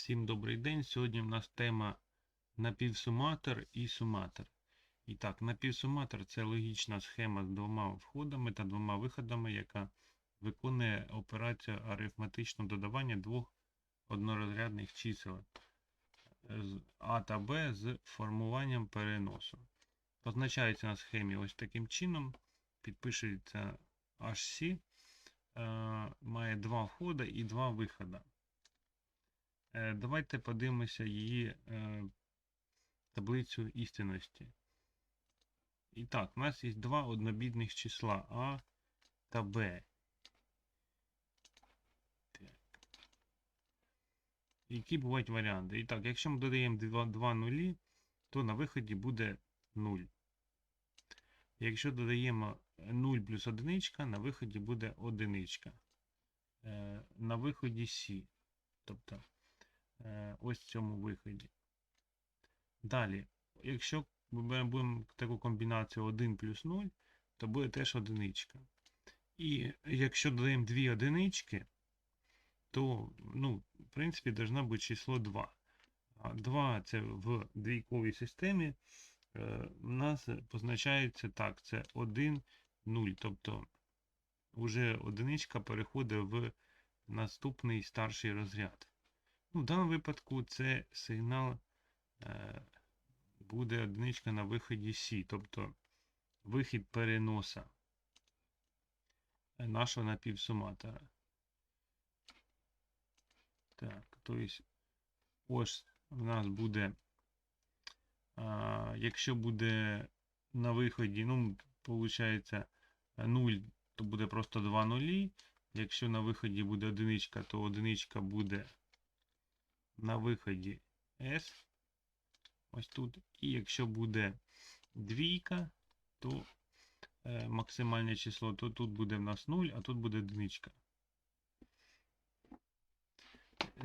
Всім добрий день. Сьогодні в нас тема напівсуматор і суматор. І так, напівсуматор це логічна схема з двома входами та двома виходами, яка виконує операцію арифметичного додавання двох однорозрядних чисел з А та Б з формуванням переносу. Позначається на схемі ось таким чином. Підпишеться HC, е, має два входи і два виходи. Е, Давайте подивимося її е, таблицю істинності. І так, у нас є два однобідних числа А та Б. Так. Які бувають варіанти? І так, якщо ми додаємо два, два нулі, то на виході буде 0. Якщо додаємо 0 плюс одиничка, на виході буде одиничка. Е, На виході Сі. Тобто ось в цьому виході. Далі, якщо ми будемо таку комбінацію 1 плюс 0, то буде теж одиничка. І якщо додаємо дві одинички, то, ну, в принципі, должна бути число 2. А 2 це в двійковій системі е, у нас позначається так, це 1, 0. Тобто вже одиничка переходить в наступний старший розряд. Ну, в даному випадку це сигнал е, буде одиничка на виході С, тобто вихід переноса нашого напівсуматора. Так, тобто ось в нас буде, а, якщо буде на виході, ну, виходить 0, то буде просто 2 нулі. Якщо на виході буде одиничка, то одиничка буде на виході S. Ось тут. І якщо буде двійка, то е, максимальне число, то тут буде в нас 0, а тут буде одиничка.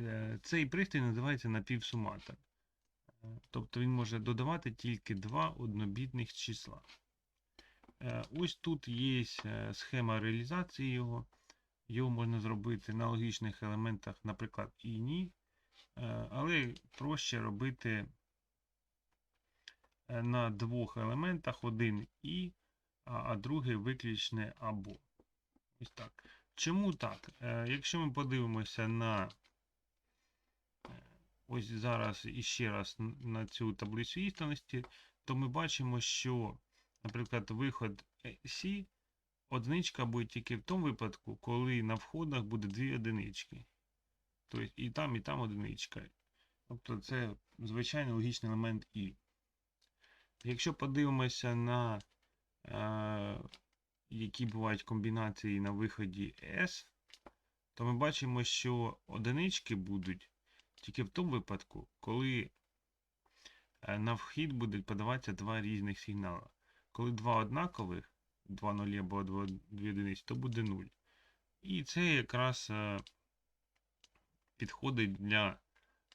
Е, цей пристрій називається напівсуматор. Е, тобто він може додавати тільки два однобідних числа. Е, ось тут є е, схема реалізації його. Його можна зробити на логічних елементах, наприклад, і ні. Е, Але проще робити е, на двох елементах один і, а другий виключне або. Ось так. Чому так? Е, Якщо ми подивимося на ось зараз іще раз на цю таблицю істинності, то ми бачимо, що, наприклад, виход С, одиничка буде тільки в тому випадку, коли на входах буде дві одинички. Тобто і там, і там одиничка. Тобто це звичайний логічний елемент І. Якщо подивимося на е, які бувають комбінації на виході S, то ми бачимо, що одинички будуть тільки в тому випадку, коли е, на вхід будуть подаватися два різних сигнали. Коли два однакових, два нулі або дві одиниці, то буде 0. І це якраз е, підходить для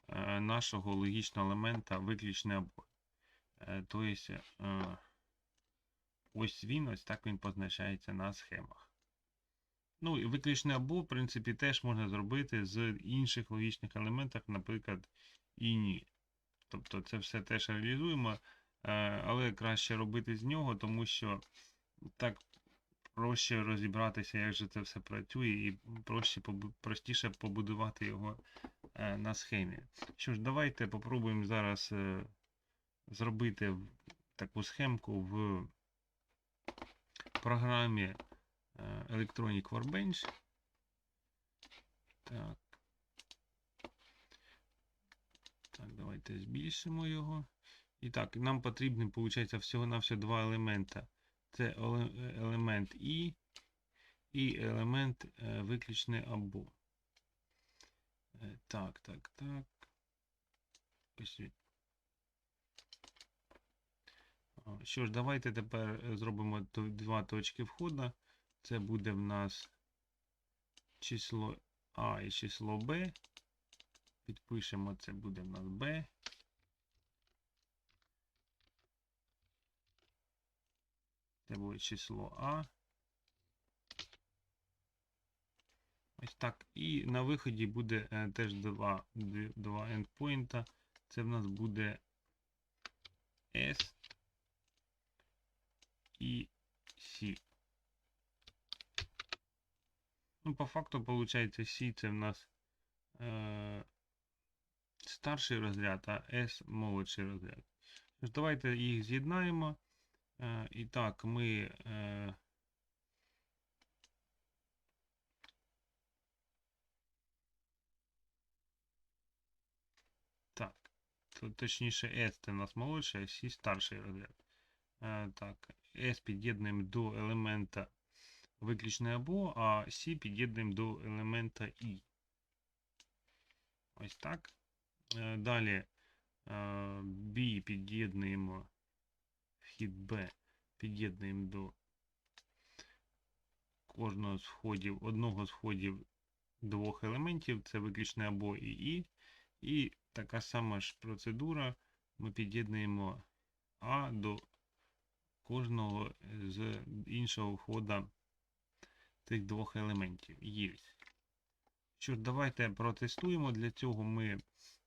е, нашого логічного елемента виключне або. Е, Тобто, е, ось він, ось так він позначається на схемах. Ну і виключне або, в принципі, теж можна зробити з інших логічних елементів, наприклад, і ні. Тобто це все теж реалізуємо, але краще робити з нього, тому що так проще розібратися, як же це все працює, і проще, простіше побудувати його е, на схемі. Що ж, давайте попробуємо зараз е, зробити таку схемку в програмі е, Electronic Workbench. Так. Так, давайте збільшимо його. І так, нам потрібно, виходить, всього-навсього два елемента. Це елемент І і елемент е, виключне або. Е, Так, так, так. Що ж, давайте тепер е, зробимо два точки входу. Це буде в нас число А і число Б. Підпишемо, це буде в нас Б. Це буде число А. Ось так. І на виході буде е, теж два, два endpoint. Це в нас буде S і C. Ну, по факту, виходить, C це в нас е, старший розряд, а S молодший розряд. Тож давайте їх з'єднаємо. Е, і так, ми. Е, так, то, точніше, S це у нас молодший, а C старший розряд. Е, так, S під'єднуємо до елемента виключне або, а C під'єднуємо до елемента I. Ось так. Далі B під'єднуємо вхід B під'єднуємо до кожного з входів, одного з входів двох елементів, це виключне або і І. І така сама ж процедура. Ми під'єднуємо А до кожного з іншого входа цих двох елементів. Є. Що ж, давайте протестуємо. Для цього ми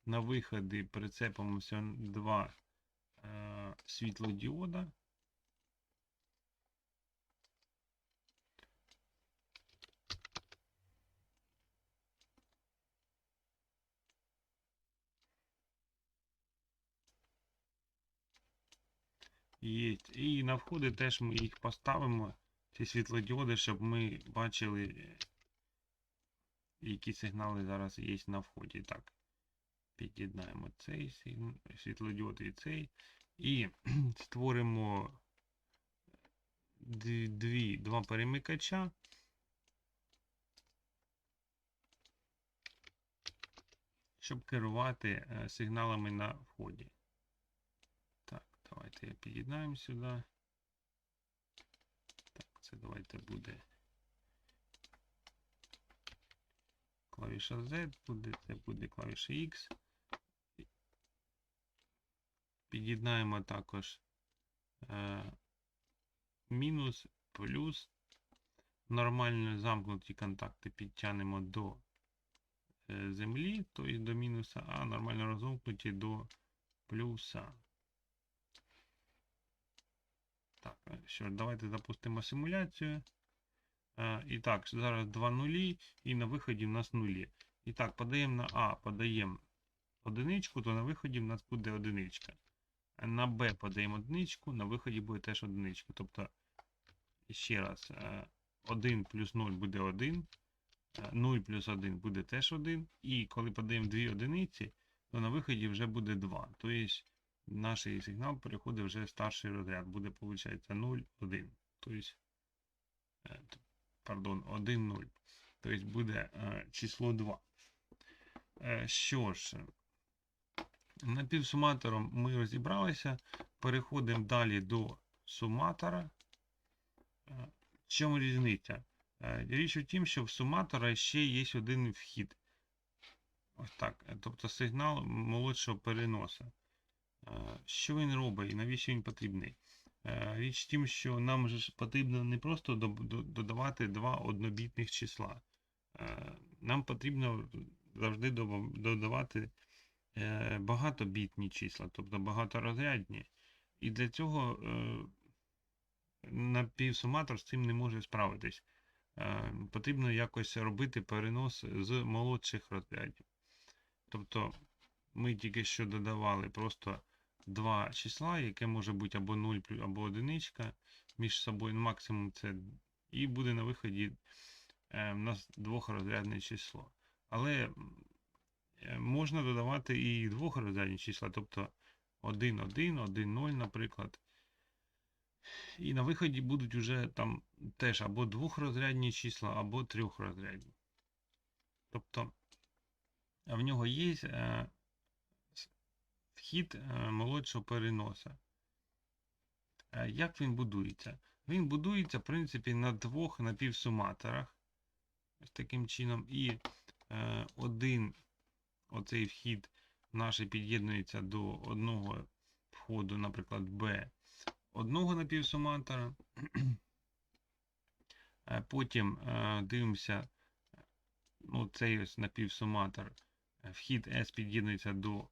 на виходи прицепимося два світлодіода. Є. І на входи теж ми їх поставимо, ці світлодіоди, щоб ми бачили, е, які сигнали зараз є на вході. Так, під'єднаємо цей світлодіод і цей. І створимо дві, два перемикача. Щоб керувати е, сигналами на вході. Так, давайте під'єднаємо сюди. Так, це давайте буде клавіша Z, буде, це буде клавіша X. Під'єднаємо також е, мінус, плюс. Нормально замкнуті контакти підтягнемо до е, землі, тобто до мінуса, а нормально розомкнуті до плюса. Так, е, що давайте запустимо симуляцію. Е, І так, зараз два нулі, і на виході в нас нулі. І так, подаємо на А, подаємо одиничку, то на виході в нас буде одиничка. На Б подаємо одиничку, на виході буде теж одиничка. Тобто, ще раз, 1 плюс 0 буде 1, 0 плюс 1 буде теж 1. І коли подаємо дві одиниці, то на виході вже буде 2. Тобто наш сигнал переходить вже в старший розряд. Буде, виходить, 0, 1. Тобто, е, пардон, 1, 0. Тобто буде е, число 2. Е, Що ж, напівсуматором ми розібралися. Переходимо далі до суматора. Е, В чому різниця? Е, Річ у тім, що в суматора ще є один вхід. Ось так. Тобто сигнал молодшого переносу. Е, Що він робить і навіщо він потрібний? Річ в тім, що нам же потрібно не просто до- до- додавати два однобітних числа. Нам потрібно завжди додавати багатобітні числа, тобто багаторозрядні. І для цього е, напівсуматор з цим не може справитись. Е, Потрібно якось робити перенос з молодших розрядів. Тобто ми тільки що додавали просто два числа, яке може бути або 0, або одиничка між собою. Максимум це і буде на виході е, в нас двохрозрядне число. Але е, можна додавати і двохрозрядні числа, тобто 1, 1, 1, 0, наприклад. І на виході будуть вже там теж або двохрозрядні числа, або трьохрозрядні. Тобто в нього є е, вхід е, молодшого переноса. Е, Як він будується? Він будується, в принципі, на двох напівсуматорах. Ось таким чином. І е, один оцей вхід наш під'єднується до одного входу, наприклад, B одного напівсуматора. Е, Потім е, дивимося ну, цей ось напівсуматор, вхід S під'єднується до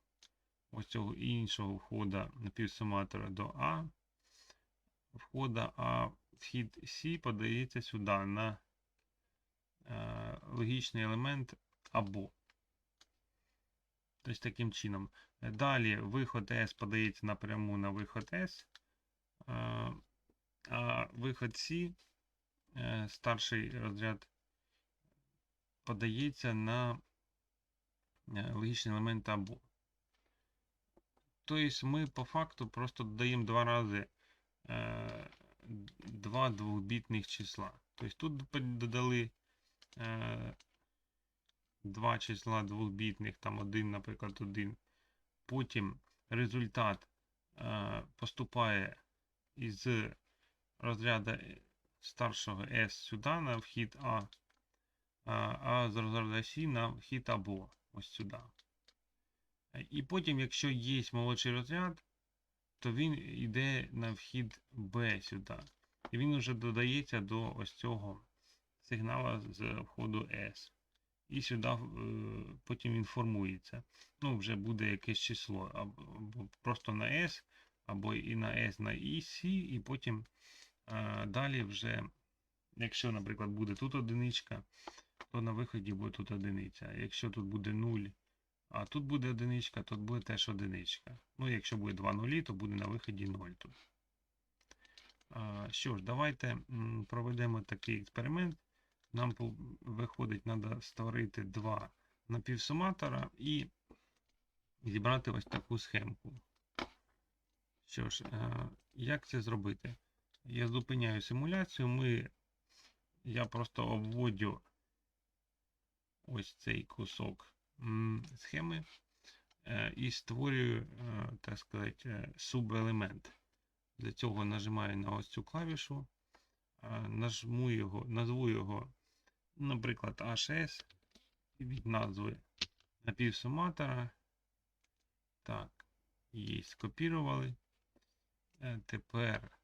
ось цього іншого входа напівсуматора до А входа, а вхід C подається сюди на е, логічний елемент або. Тобто таким чином. Далі виход S подається напряму на виход S, а виход C, е, старший розряд, подається на е, логічний елемент або. Тобто ми по факту просто додаємо два рази е, два двохбітних числа. Тобто тут додали два числа двохбітних, там один, наприклад, один. Потім результат е, поступає із розряду старшого S сюди на вхід А, а, а з розряду C на вхід або ось сюди. І потім, якщо є молодший розряд, то він йде на вхід B сюди. І він вже додається до ось цього сигнала з входу S. І сюди е, потім він формується. Ну, вже буде якесь число. Або просто на S, або і на S на EC, і потім а, далі вже, якщо, наприклад, буде тут одиничка, то на виході буде тут одиниця. Якщо тут буде 0, а тут буде одиничка, тут буде теж одиничка. Ну, якщо буде 2 нулі, то буде на виході 0 тут. Що ж, давайте проведемо такий експеримент. Нам виходить, треба створити два напівсуматора і зібрати ось таку схемку. Що ж, як це зробити? Я зупиняю симуляцію, ми, я просто обводю ось цей кусок схеми е, і створюю, е, так сказати, е, субелемент. Для цього нажимаю на ось цю клавішу, нажму його, назву його, наприклад, HS від назви напівсуматора. Так, її скопірували. Тепер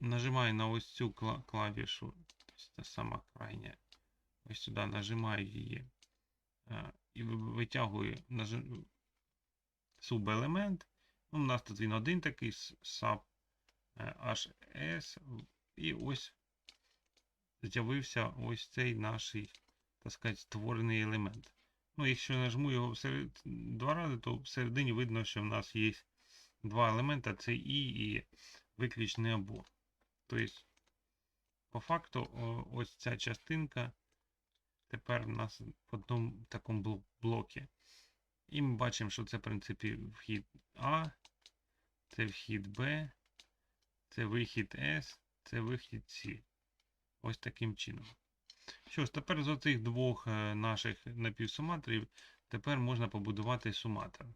нажимаю на ось цю клавішу, тобто та сама крайня. Ось сюди нажимаю її і витягую субелемент. Ну, У нас тут він один такий sub HS. І ось з'явився ось цей наш, так сказати, створений елемент. Ну, якщо нажму його всеред... два рази, то всередині видно, що в нас є два елемента: це І і виключне або. Тобто, по факту, ось ця частинка тепер у нас в одному такому блокі. І ми бачимо, що це, в принципі, вхід А, це вхід Б, це вихід С, це вихід С. Ось таким чином. Що ж, тепер з оцих двох е, наших напівсуматорів тепер можна побудувати суматор.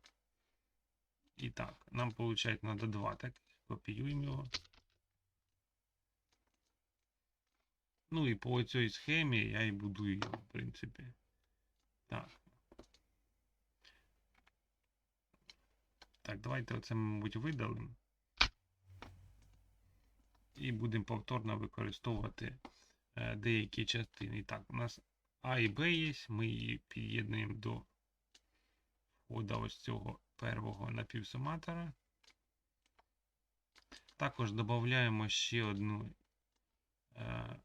І так, нам, виходить, треба два таких. Копіюємо його. Ну і по цій схемі я і будую його, в принципі. Так. Так, давайте оце, мабуть, видалимо. І будемо повторно використовувати е, деякі частини. І так, у нас А і Б є, ми її під'єднуємо до входу ось цього первого напівсуматора. Також додаємо ще одну. Е,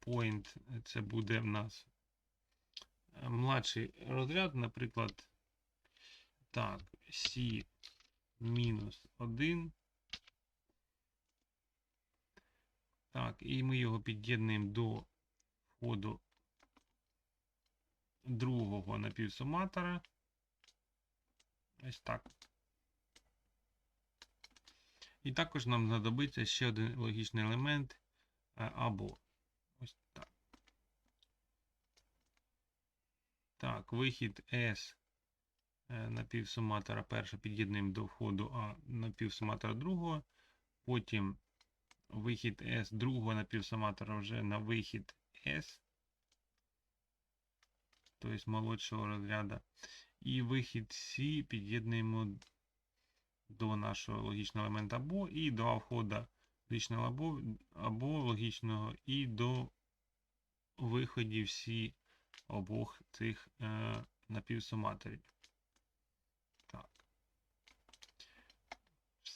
point це буде в нас е, младший розряд, наприклад, так, C мінус 1. Так, і ми його під'єднуємо до входу другого напівсуматора. Ось так. І також нам знадобиться ще один логічний елемент е, або. Ось так. Так, вихід S е, напівсуматора першого під'єднуємо до входу А напівсуматора другого. Потім вихід S другого напівсуматора вже на вихід S. Тобто молодшого розряду. І вихід C під'єднуємо до нашого логічного елемента або і два входа логічного або, або логічного і до виході всі обох цих е, напівсуматорів.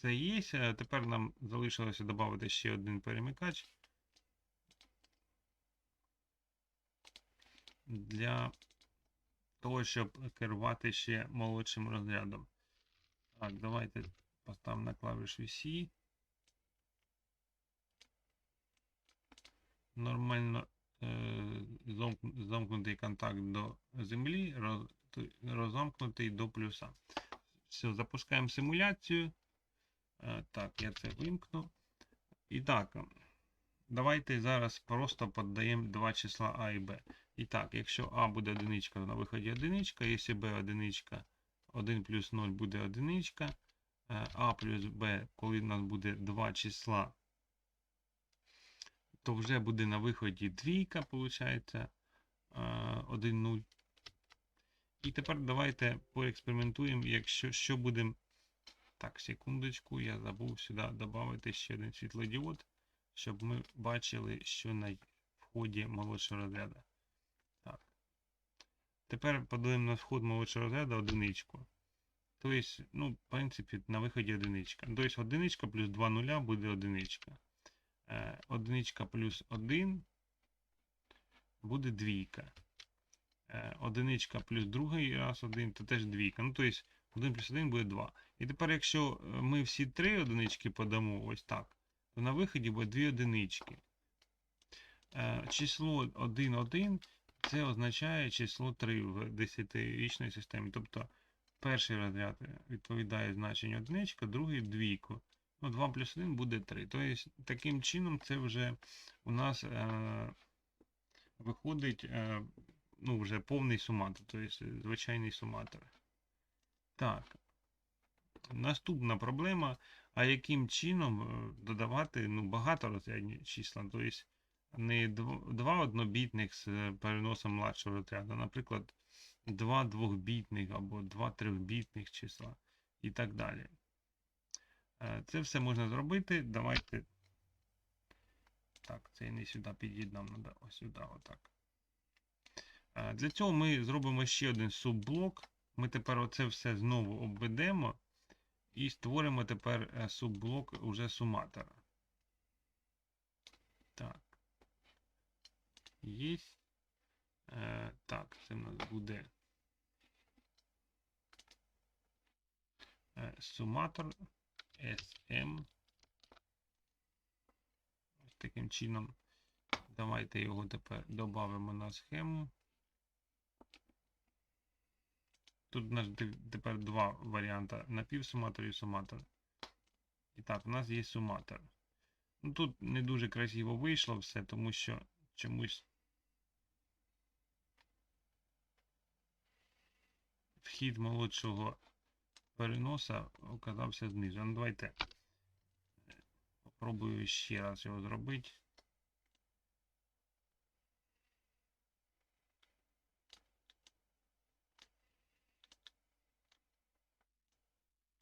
Все є. Е, Тепер нам залишилося додати ще один перемикач. Для того, щоб керувати ще молодшим розрядом. Так, давайте поставимо на клавішу C. Нормально е, замк- замкнутий контакт до землі, роз, розамкнутий до плюса. Все, запускаємо симуляцію. Е, так, я це вимкну. І так, давайте зараз просто піддаємо два числа А і Б. І так, якщо А буде одиничка, то на виході одиничка, якщо Б одиничка, 1 плюс 0 буде одиничка. е, А плюс Б, коли в нас буде два числа, то вже буде на виході двійка, виходить, 1, 0. І тепер давайте поекспериментуємо, якщо що будемо. Так, секундочку, я забув сюди додати ще один світлодіод, щоб ми бачили, що на вході молодшого розряду. Так. Тепер подаємо на вход молодшого розряду одиничку. Тобто, ну, в принципі, на виході одиничка. Тобто одиничка плюс 2 нуля буде одиничка. Е, Одиничка плюс 1 буде двійка. Е, Одиничка плюс другий раз 1, то теж двійка. Ну, тобто 1 плюс 1 буде 2. І тепер, якщо е, ми всі три одинички подамо ось так, то на виході буде дві одинички. Е, Число 1, 1 це означає число 3 в 10-річній системі. Тобто перший розряд відповідає значенню одиничка, другий двійку. Ну, 2 плюс 1 буде 3. Тобто, таким чином, це вже у нас е, виходить е, ну, вже повний суматор, тобто звичайний суматор. Так. Наступна проблема. А яким чином е, додавати ну, багаторозрядні числа? Тобто не дв- два однобітних з е, переносом младшого розряду, наприклад, два двохбітних або два трьохбітних числа і так далі. Е, Це все можна зробити. Давайте. Так, це я не сюди під'єднав, треба ось сюди, отак. Для цього ми зробимо ще один субблок. Ми тепер оце все знову обведемо і створимо тепер е, субблок уже суматора. Так. Є. Е, так, це в нас буде е, суматор SM. Ось таким чином. Давайте його тепер додамо на схему. Тут у нас тепер два варіанти напівсуматор і суматор. І так, у нас є суматор. Ну тут не дуже красиво вийшло все, тому що чомусь вхід молодшого переноса оказався знизу. Ну давайте е, попробую ще раз його зробити.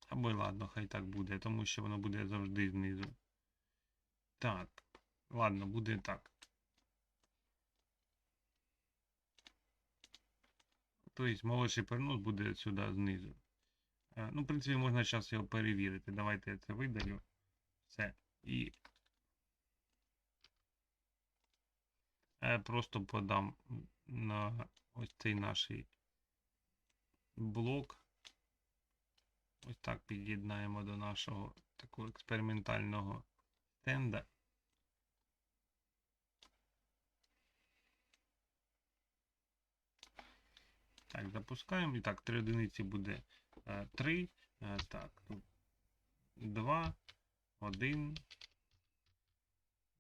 Або ладно, хай так буде, тому що воно буде завжди знизу. Так, ладно, буде так. Тобто молодший перенос буде сюди знизу. Е, Ну, в принципі, можна зараз його перевірити. Давайте я це видалю. Все. І просто подам на ось цей наш блок. Ось так під'єднаємо до нашого такого експериментального стенда. Так, запускаємо. І так, 3 одиниці буде 3. Так, тут 2, 1,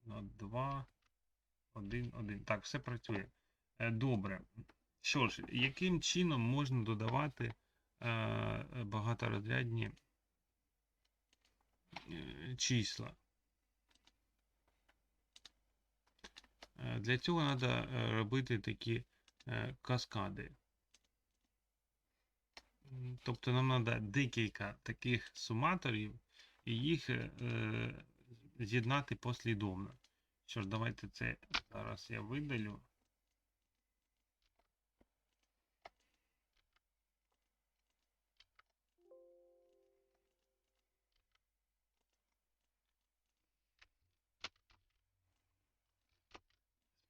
2, 1, 1. Так, все працює. Е, Добре. Що ж, яким чином можна додавати е, багаторозрядні е, числа? Е, Для цього треба робити такі е, каскади. Тобто нам треба декілька таких суматорів і їх е, з'єднати послідовно. Що ж, давайте це зараз я видалю.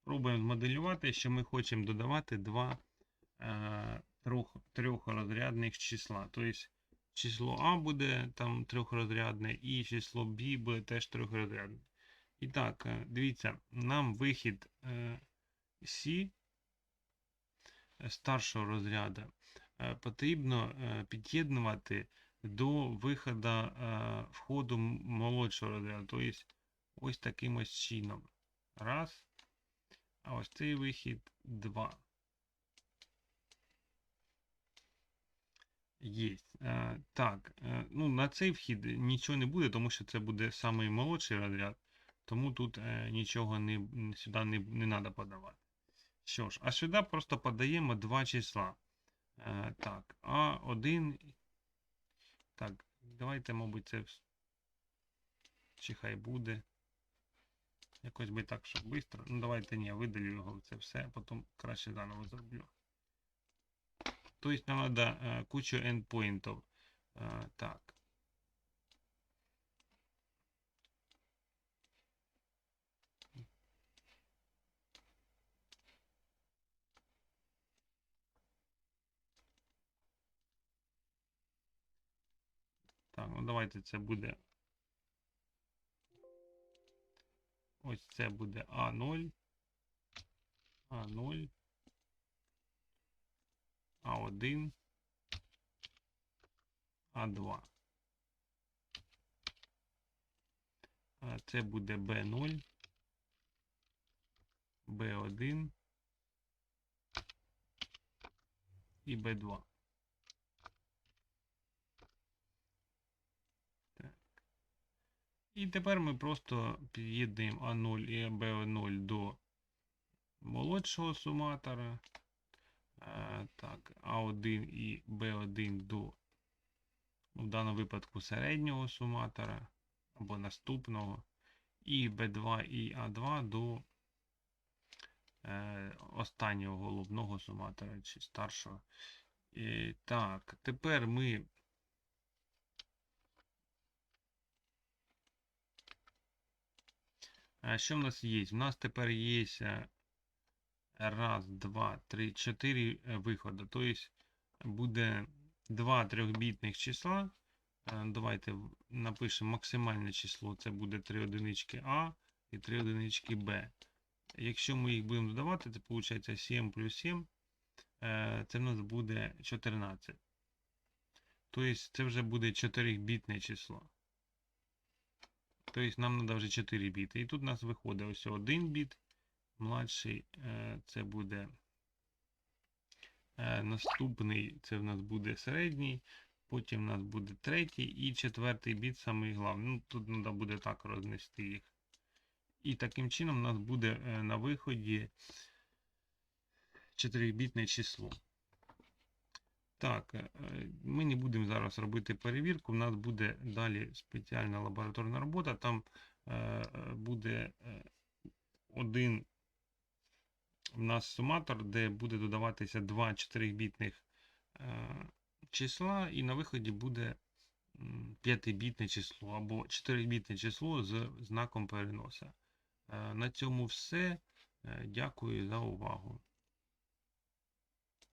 Пробуємо змоделювати, що ми хочемо додавати два е, трьох, трьохрозрядних числа. Тобто число А буде там трьохрозрядне, і число B буде теж трьохрозрядне. І так, е, дивіться, нам вихід е, е, старшого розряду потрібно під'єднувати до виходу входу молодшого розряду. Тобто ось таким ось чином. Раз. А ось цей вихід 2. Є. Е, так, е, ну на цей вхід нічого не буде, тому що це буде самий молодший розряд, тому тут е, нічого не, сюди не, не треба подавати. Що ж, а сюди просто подаємо два числа. Так, А1. Так, давайте, мабуть, це чи хай буде. Якось би так, щоб швидко. Ну, давайте ні, видалю його це все, потім краще заново зроблю. Тобто нам треба кучу endpointів. Е, так. Так, ну давайте це буде. Ось це буде А0. А0. А1. А2. А Це буде Б0. Б1 і Б2. І тепер ми просто під'єднуємо А0 і Б0 до молодшого суматора. Е, Так, А1 і Б1 до, ну, в даному випадку, середнього суматора або наступного. І Б2 і А2 до е, останнього головного суматора чи старшого. І, так, тепер ми. Що в нас є? У нас тепер є е, раз, два, три, чотири е, виходи. Тобто буде два трьохбітних числа. Е, Давайте напишемо максимальне число. Це буде 3 одинички А і 3 одинички Б. Якщо ми їх будемо додавати, це виходить 7 плюс 7. е, Це в нас буде 14. Тобто це вже буде 4-бітне число. Тобто нам треба вже 4 біти. І тут у нас виходить ось 1 біт. Младший е, це буде е, наступний, це в нас буде середній, потім в нас буде третій і четвертий біт, самий головний. Ну, тут треба буде так рознести їх. І таким чином у нас буде е, на виході 4-бітне число. Так, е, ми не будемо зараз робити перевірку. У нас буде далі спеціальна лабораторна робота. Там е, е, буде е, один у нас суматор, де буде додаватися два 4-бітних е, числа, і на виході буде 5-бітне число або 4-бітне число з знаком переноса. Е, На цьому все. Е, Дякую за увагу.